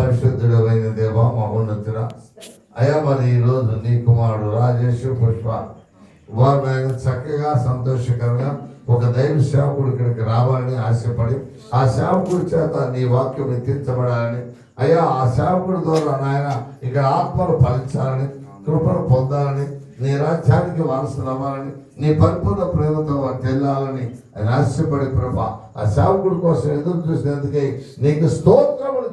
మహాపరిశుద్ధుడమైన దేవ మహోన్నతుడ. అయ్యా మరి ఈరోజు నీ కుమారుడు రాజేష్ పుష్ప. వారు ఆయన చక్కగా సంతోషకరంగా ఒక దైవ సేవకుడు ఇక్కడికి రావాలని ఆశపడి ఆ సేవకుడి చేత నీ వాక్యం ఎత్తించబడాలని అయ్యా ఆ సేవకుడి ద్వారా నాయన ఇక్కడ ఆత్మలు ఫలించాలని కృపను పొందాలని నీ రాజ్యానికి వారసులు అవ్వాలని నీ పరిపూర్ణ ప్రేమతో వారు తెల్లాలని ఆయన ఆశపడి కృప. ఆ సేవకుడి కోసం ఎదురు చూసినందుకే నీకు స్తోత్రములు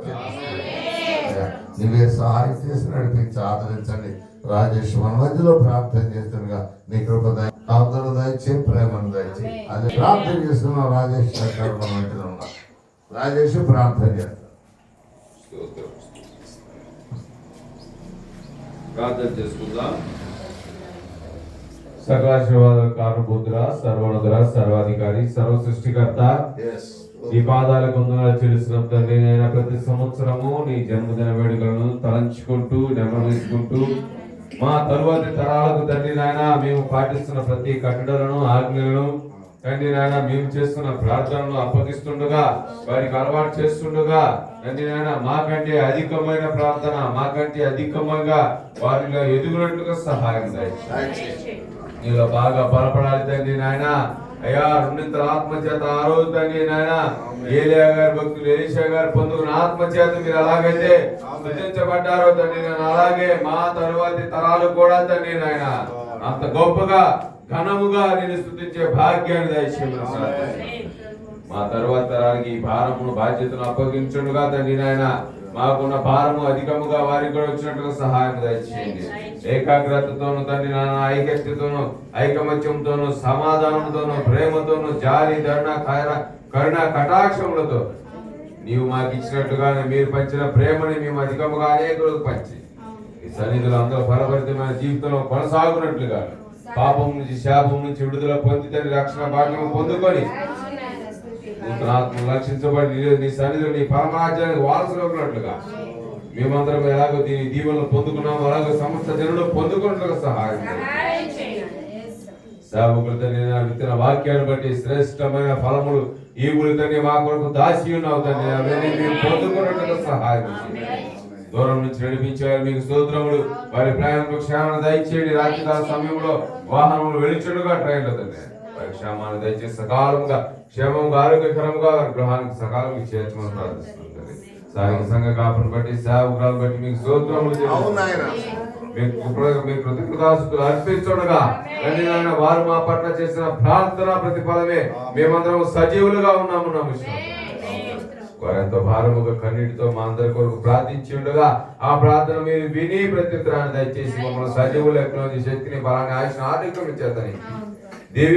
నువ్వే సహాయం చేసి నడిపించి. ఆదరించండి. రాజేష్ మన మధ్యలో ప్రార్థన చేస్తుండగా నీ కృప దయ ఆదరణ దయచే ప్రేమను దయచే. అది ప్రార్థన చేస్తున్నాం రాజేష్ గారు మన మధ్యలో ఉన్నారు రాజేష్ ప్రార్థన చేస్తాం. స్తోత్రం. ప్రార్థన చేసుకుందాం. సకలాశీర్వాదాల కారణభూతుల సర్వాధికారి సర్వ సృష్టికర్త ఎస్ నీ పాదాల కొందనాలు చెల్లిస్తున్న తండ్రి. నేను ప్రతి సంవత్సరము నీ జన్మదిన వేడుకలను తలంచుకుంటూ నెమవేసుకుంటూ మా తరువాతి తరాలకు తండ్రి నాయన మేము పాటిస్తున్న ప్రతి కట్టడలను ఆజ్ఞలను తండ్రి నాయన మేము చేస్తున్న ప్రార్థనలు అప్పగిస్తుండగా వారికి అలవాటు చేస్తుండగా తండ్రి నాయన మాకంటే అధికమైన ప్రార్థన మాకంటే అధికమంగా వారిలో ఎదుగునట్లుగా సహాయం నీలో బాగా బలపడాలి తండ్రి నాయన. అయ్యా రెండింతల ఆత్మ చేత ఆ రోజు తండ్రి నాయన ఏలియా గారి భక్తులు ఎలీషా గారు పొందుకున్న ఆత్మ చేత మీరు అలాగైతే స్థుతించబడ్డారో తండ్రి నాయన. అలాగే మా తరువాతి తరాలు కూడా తండ్రి నాయన. అంత గొప్పగా ఘనముగా నేను స్థుతించే భాగ్యాన్ని దయచేయమని మా తరువాత తరానికి ఈ భారమును బాధ్యతను అప్పగించుడుగా తండ్రి నాయన. మాకున్న భారము అధికముగా వారికి కూడా వచ్చినట్టుగా సహాయం దయచేయండి. ఏకాగ్రతతోను తండ్రి నాన్న ఐక్యతతోను ఐకమత్యంతోను సమాధానంతోను ప్రేమతోను జాలి ధరణ కరుణ కరుణ కటాక్షములతో నీవు మాకు ఇచ్చినట్టుగా మీరు పంచిన ప్రేమని మేము అధికముగా అనేకులకు పంచి ఈ సన్నిధులు అందరూ ఫలభరితమైన జీవితంలో కొనసాగునట్లుగా పాపం నుంచి శాపం నుంచి విడుదల పొంది తండ్రి రక్షణ భాగ్యం పొందుకొని నూతన ఆత్మ రక్షించబడి నీ- నీ సన్నిధిలో నీ పరమరాజ్యానికి వారసులు ఉన్నట్లుగా. మేమందరం ఎలాగో దీని దీవెనలు పొందుకున్నాము అలాగే సమస్త జనులు పొందుకున్నట్లుగా సహాయం విత్తన వాక్యాన్ని బట్టి శ్రేష్టమైన ఫలములు ఈ తండ్రి మా కొరకు దాసి ఉన్నావు తండ్రి. అవన్నీ పొందుకున్నట్లుగా సహాయం. దూరం నుంచి నడిపించేవారు మీకు స్తోత్రములు. వారి ప్రయాణంలో క్షేమాన్ని దయచేయండి. రాత్రికాల సమయంలో వాహనములు వెళుచుండగా ట్రైన్లో తండ్రి. వారి క్షేమాన్ని దయచేసి సకాలంగా క్షేమంగా ఆరోగ్యకరంగా వారి గృహానికి సకాలంగా చేర్చమని ప్రార్థిస్తున్నాం తండ్రి. సాయంత్ర సంఘ కాపును బట్టి సేవకులను బట్టి మీకు కృప- మీ కృతజ్ఞతాస్తుతులు అర్పించుండగా తండ్రి నాయన వారు మా పట్ల చేసిన ప్రార్థన ప్రతిఫలమే మేమందరం సజీవులుగా ఉన్నాము నమ్ముతున్నాం వారెంతో భారముగా కన్నీటితో మా అందరి కొరకు ప్రార్థించి ఉండగా ఆ ప్రార్థన మీరు విని ప్రత్యుత్తరాన్ని దయచేసి మమ్మల్ని సజీవులు ఎక్కడ శక్తిని బలాన్ని ఆయుష్ ఆరోగ్యం చేతని దేవి